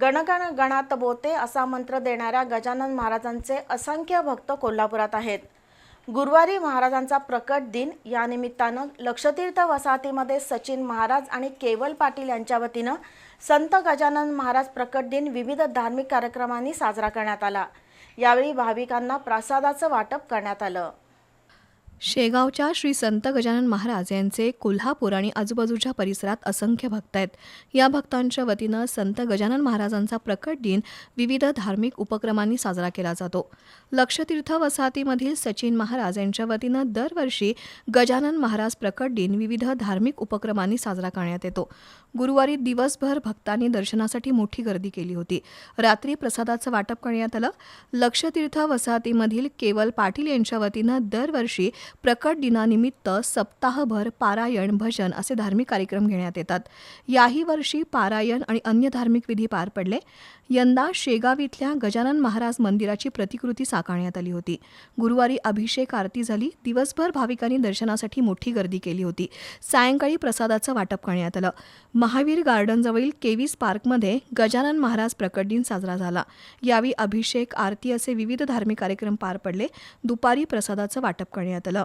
गणगण गणात बोते असा मंत्र देणाऱ्या गजानन महाराजांचे असंख्य भक्त कोल्हापुरात आहेत. गुरुवारी महाराजांचा प्रकट दिन या निमित्तानं लक्षतीर्थ वसाहतीमध्ये सचिन महाराज आणि केवल पाटील यांच्या वतीनं संत गजानन महाराज प्रकट दिन विविध धार्मिक कार्यक्रमांनी साजरा करण्यात आला. यावेळी भाविकांना प्रसादाचं वाटप करण्यात आलं. शेगावच्या श्री संत गजानन महाराज यांचे कोल्हापूर आणि आजूबाजूच्या परिसरात असंख्य भक्त आहेत. या भक्तांच्या वतीनं संत गजानन महाराजांचा प्रकट दिन विविध धार्मिक उपक्रमांनी साजरा केला जातो. लक्षतीर्थ वसाहतीमधील सचिन महाराज यांच्या वतीनं दरवर्षी गजानन महाराज प्रकट दिन विविध धार्मिक उपक्रमांनी साजरा करण्यात येतो. गुरुवारी दिवसभर भक्तांनी दर्शनासाठी मोठी गर्दी केली होती. रात्री प्रसादाचं वाटप करण्यात आलं. लक्षतीर्थ वसाहतीमधील केवल पाटील यांच्या वतीनं दरवर्षी प्रकट दिनानिमित्त सप्ताहभर पारायण भजन असे धार्मिक कार्यक्रम घेण्यात येतात. याही वर्षी पारायण आणि अन्य धार्मिक विधी पार पडले. यंदा शेगाव इथल्या गजानन महाराज मंदिराची प्रतिकृती साकारण्यात आली होती. गुरुवारी अभिषेक आरती झाली. दिवसभर भाविकांनी दर्शनासाठी मोठी गर्दी केली होती. सायंकाळी प्रसादाचं वाटप करण्यात आलं. महावीर गार्डनजवळील केवीस पार्कमध्ये गजानन महाराज प्रकट दिन साजरा झाला. यावेळी अभिषेक आरती असे विविध धार्मिक कार्यक्रम पार पडले. दुपारी प्रसादाचं वाटप करण्यात आलं.